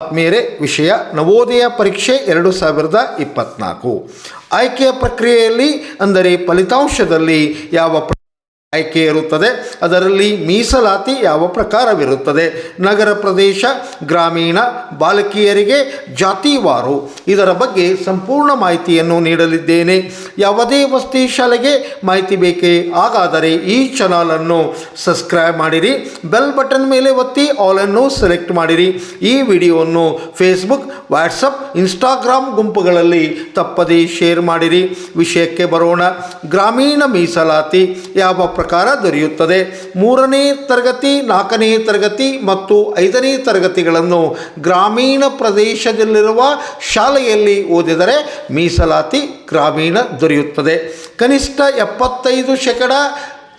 ಮೇರೆ ವಿಷಯ ನವೋದಯ ಪರೀಕ್ಷೆ ಎರಡು ಸಾವಿರದ ಇಪ್ಪತ್ನಾಲ್ಕು. ಆಯ್ಕೆಯ ಪ್ರಕ್ರಿಯೆಯಲ್ಲಿ ಅಂದರೆ ಫಲಿತಾಂಶದಲ್ಲಿ ಯಾವ ಆಯ್ಕೆ ಇರುತ್ತದೆ. ಅದರಲ್ಲಿ ಮೀಸಲಾತಿ ಯಾವ ಪ್ರಕಾರವಿರುತ್ತದೆ? ನಗರ ಪ್ರದೇಶ, ಗ್ರಾಮೀಣ, ಬಾಲಕಿಯರಿಗೆ, ಜಾತಿವಾರು. ಇದರ ಬಗ್ಗೆ ಸಂಪೂರ್ಣ ಮಾಹಿತಿಯನ್ನು ನೀಡಲಿದ್ದೇನೆ. ಯಾವುದೇ ವಸತಿ ಶಾಲೆಗೆ ಮಾಹಿತಿ ಬೇಕೇ? ಹಾಗಾದರೆ ಈ ಚಾನಲನ್ನು ಸಬ್ಸ್ಕ್ರೈಬ್ ಮಾಡಿರಿ. ಬೆಲ್ ಬಟನ್ ಮೇಲೆ ಒತ್ತಿ ಆಲನ್ನು ಸೆಲೆಕ್ಟ್ ಮಾಡಿರಿ. ಈ ವಿಡಿಯೋವನ್ನು ಫೇಸ್ಬುಕ್, ವಾಟ್ಸಪ್, ಇನ್ಸ್ಟಾಗ್ರಾಮ್ ಗುಂಪುಗಳಲ್ಲಿ ತಪ್ಪದೇ ಶೇರ್ ಮಾಡಿರಿ. ವಿಷಯಕ್ಕೆ ಬರೋಣ. ಗ್ರಾಮೀಣ ಮೀಸಲಾತಿ ಯಾವ ಪ್ರಕಾರ ದೊರೆಯುತ್ತದೆ. ಮೂರನೇ ತರಗತಿ, ನಾಲ್ಕನೇ ತರಗತಿ ಮತ್ತು ಐದನೇ ತರಗತಿಗಳನ್ನು ಗ್ರಾಮೀಣ ಪ್ರದೇಶದಲ್ಲಿರುವ ಶಾಲೆಯಲ್ಲಿ ಓದಿದರೆ ಮೀಸಲಾತಿ ಗ್ರಾಮೀಣ ದೊರೆಯುತ್ತದೆ. ಕನಿಷ್ಠ ಎಪ್ಪತ್ತೈದು ಶೇಕಡ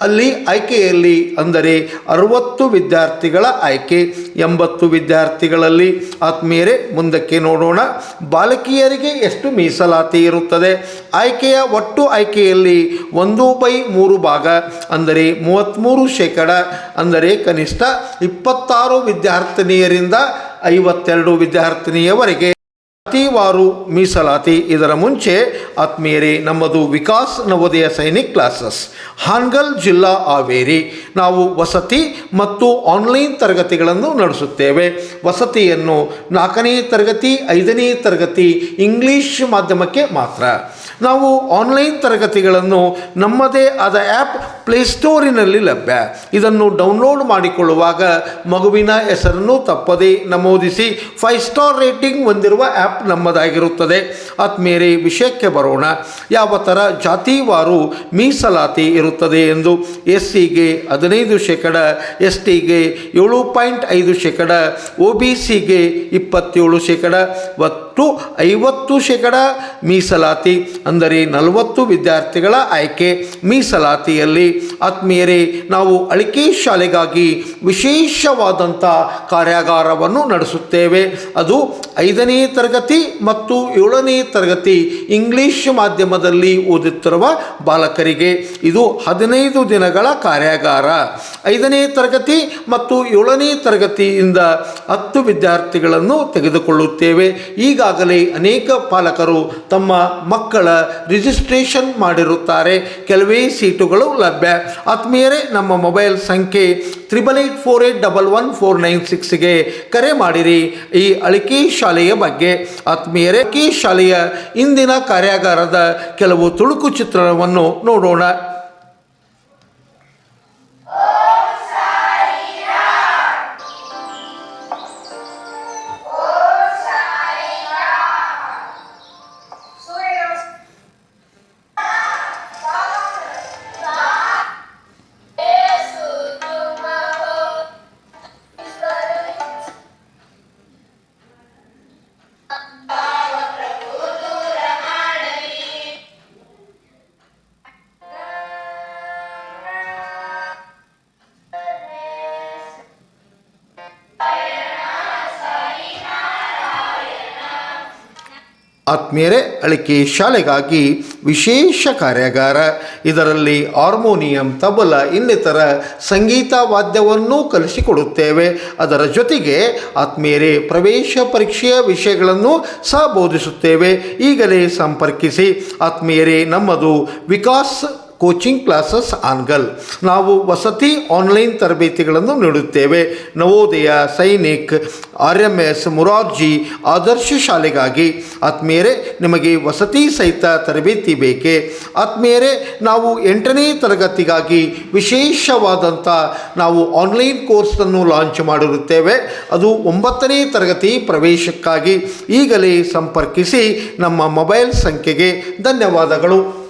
ಅಲ್ಲಿ ಆಯ್ಕೆಯಲ್ಲಿ ಅಂದರೆ ಅರುವತ್ತು ವಿದ್ಯಾರ್ಥಿಗಳ ಆಯ್ಕೆ, ಎಂಬತ್ತು ವಿದ್ಯಾರ್ಥಿಗಳಲ್ಲಿ ಆತ್ಮೀಯರೇ ಮುಂದಕ್ಕೆ ನೋಡೋಣ. ಬಾಲಕಿಯರಿಗೆ ಎಷ್ಟು ಮೀಸಲಾತಿ ಇರುತ್ತದೆ? ಆಯ್ಕೆಯ ಒಟ್ಟು ಆಯ್ಕೆಯಲ್ಲಿ ಒಂದು ಬೈ ಮೂರು ಭಾಗ, ಅಂದರೆ ಮೂವತ್ತ್ಮೂರು ಶೇಕಡ, ಅಂದರೆ ಕನಿಷ್ಠ ಇಪ್ಪತ್ತಾರು ವಿದ್ಯಾರ್ಥಿನಿಯರಿಂದ ಐವತ್ತೆರಡು ವಿದ್ಯಾರ್ಥಿನಿಯವರೆಗೆ ಜಾತಿವಾರು ಮೀಸಲಾತಿ. ಇದರ ಮುಂಚೆ ಆತ್ಮೀಯರೇ, ನಮ್ಮದು ವಿಕಾಸ್ ನವೋದಯ ಸೈನಿಕ್ ಕ್ಲಾಸಸ್, ಹಾನ್ಗಲ್ ಜಿಲ್ಲಾ ಹಾವೇರಿ. ನಾವು ವಸತಿ ಮತ್ತು ಆನ್ಲೈನ್ ತರಗತಿಗಳನ್ನು ನಡೆಸುತ್ತೇವೆ. ವಸತಿಯನ್ನು ನಾಲ್ಕನೇ ತರಗತಿ, ಐದನೇ ತರಗತಿ ಇಂಗ್ಲೀಷ್ ಮಾಧ್ಯಮಕ್ಕೆ ಮಾತ್ರ. ನಾವು ಆನ್ಲೈನ್ ತರಗತಿಗಳನ್ನು ನಮ್ಮದೇ ಆದ ಆ್ಯಪ್ ಪ್ಲೇಸ್ಟೋರಿನಲ್ಲಿ ಲಭ್ಯ. ಇದನ್ನು ಡೌನ್ಲೋಡ್ ಮಾಡಿಕೊಳ್ಳುವಾಗ ಮಗುವಿನ ಹೆಸರನ್ನು ತಪ್ಪದೇ ನಮೂದಿಸಿ ಫೈವ್ ಸ್ಟಾರ್ ರೇಟಿಂಗ್ ಹೊಂದಿರುವ ಆ್ಯಪ್ ನಮ್ಮದಾಗಿರುತ್ತದೆ. ಆತ್ಮೇರೆ ವಿಷಯಕ್ಕೆ ಬರೋಣ. ಯಾವ ಥರ ಜಾತಿವಾರು ಮೀಸಲಾತಿ ಇರುತ್ತದೆ ಎಂದು ಎಸ್ ಸಿಗೆ ಹದಿನೈದು ಶೇಕಡ ಎಸ್ ಟಿಗೆ ಏಳು ಪಾಯಿಂಟ್ ಐದು ಶೇಕಡ, ಒ ಬಿ ಸಿಗೆ ಇಪ್ಪತ್ತೇಳು ಶೇಕಡ ಒಟ್ಟು ಐವತ್ತು ಶೇಕಡ ಮೀಸಲಾತಿ, ಅಂದರೆ ನಲವತ್ತು ವಿದ್ಯಾರ್ಥಿಗಳ ಆಯ್ಕೆ ಮೀಸಲಾತಿಯಲ್ಲಿ. ಆತ್ಮೀಯರೇ, ನಾವು ಅಳಿಕೆ ಶಾಲೆಗಾಗಿ ವಿಶೇಷವಾದಂಥ ಕಾರ್ಯಾಗಾರವನ್ನು ನಡೆಸುತ್ತೇವೆ. ಅದು ಐದನೇ ತರಗತಿ ಮತ್ತು ಏಳನೇ ತರಗತಿ ಇಂಗ್ಲಿಷ್ ಮಾಧ್ಯಮದಲ್ಲಿ ಓದುತ್ತಿರುವ ಬಾಲಕರಿಗೆ. ಇದು ಹದಿನೈದು ದಿನಗಳ ಕಾರ್ಯಾಗಾರ. ಐದನೇ ತರಗತಿ ಮತ್ತು ಏಳನೇ ತರಗತಿಯಿಂದ ಹತ್ತು ವಿದ್ಯಾರ್ಥಿಗಳನ್ನು ತೆಗೆದುಕೊಳ್ಳುತ್ತೇವೆ. ಈಗಾಗಲೇ ಅನೇಕ ಪಾಲಕರು ತಮ್ಮ ಮಕ್ಕಳ ರಿಜಿಸ್ಟ್ರೇಷನ್ ಮಾಡಿರುತ್ತಾರೆ. ಕೆಲವೇ ಸೀಟುಗಳು ಲಭ್ಯ. ಆತ್ಮೀಯರೇ, ನಮ್ಮ ಮೊಬೈಲ್ ಸಂಖ್ಯೆ triple eight four eight double one four nine ಸಿಕ್ಸ್ಗೆ ಕರೆ ಮಾಡಿರಿ. ಈ ಅಳಿಕೆ ಶಾಲೆಯ ಬಗ್ಗೆ ಆತ್ಮೀಯರೇ, ಅಳಿಕೆ ಶಾಲೆಯ ಇಂದಿನ ಕಾರ್ಯಾಗಾರದ ಕೆಲವು ತುಳುಕು ಚಿತ್ರಣವನ್ನು ನೋಡೋಣ. ಆತ್ಮೀಯರೇ, ಅಳಿಕೆ ಶಾಲೆಗಾಗಿ ವಿಶೇಷ ಕಾರ್ಯಾಗಾರ. ಇದರಲ್ಲಿ ಹಾರ್ಮೋನಿಯಂ, ತಬಲ, ಇನ್ನಿತರ ಸಂಗೀತ ವಾದ್ಯವನ್ನೂ ಕಲಿಸಿಕೊಡುತ್ತೇವೆ. ಅದರ ಜೊತೆಗೆ ಆತ್ಮೀಯರೇ, ಪ್ರವೇಶ ಪರೀಕ್ಷೆಯ ವಿಷಯಗಳನ್ನು ಸಹ ಬೋಧಿಸುತ್ತೇವೆ. ಈಗಲೇ ಸಂಪರ್ಕಿಸಿ. ಆತ್ಮೀಯರೇ, ನಮ್ಮದು ವಿಕಾಸ್ ಕೋಚಿಂಗ್ ಕ್ಲಾಸಸ್ ಆನ್ಗಲ್ ನಾವು ವಸತಿ ಆನ್ಲೈನ್ ತರಬೇತಿಗಳನ್ನು ನೀಡುತ್ತೇವೆ. Navodaya, Sainik R M S Morarji, Adarsha ಶಾಲೆಗಾಗಿ. ಆತ್ಮೀಯರೇ, ನಿಮಗೆ ವಸತಿ ಸಹಿತ ತರಬೇತಿ ಬೇಕೇ? ಆತ್ಮೀಯರೇ, ನಾವು ಎಂಟನೇ ತರಗತಿಗಾಗಿ ವಿಶೇಷವಾದಂಥ ನಾವು ಆನ್ಲೈನ್ ಕೋರ್ಸನ್ನು ಲಾಂಚ್ ಮಾಡಿರುತ್ತೇವೆ. ಅದು ಒಂಬತ್ತನೇ ತರಗತಿ ಪ್ರವೇಶಕ್ಕಾಗಿ ಈಗಲೇ ಸಂಪರ್ಕಿಸಿ ನಮ್ಮ ಮೊಬೈಲ್ ಸಂಖ್ಯೆಗೆ ಧನ್ಯವಾದಗಳು.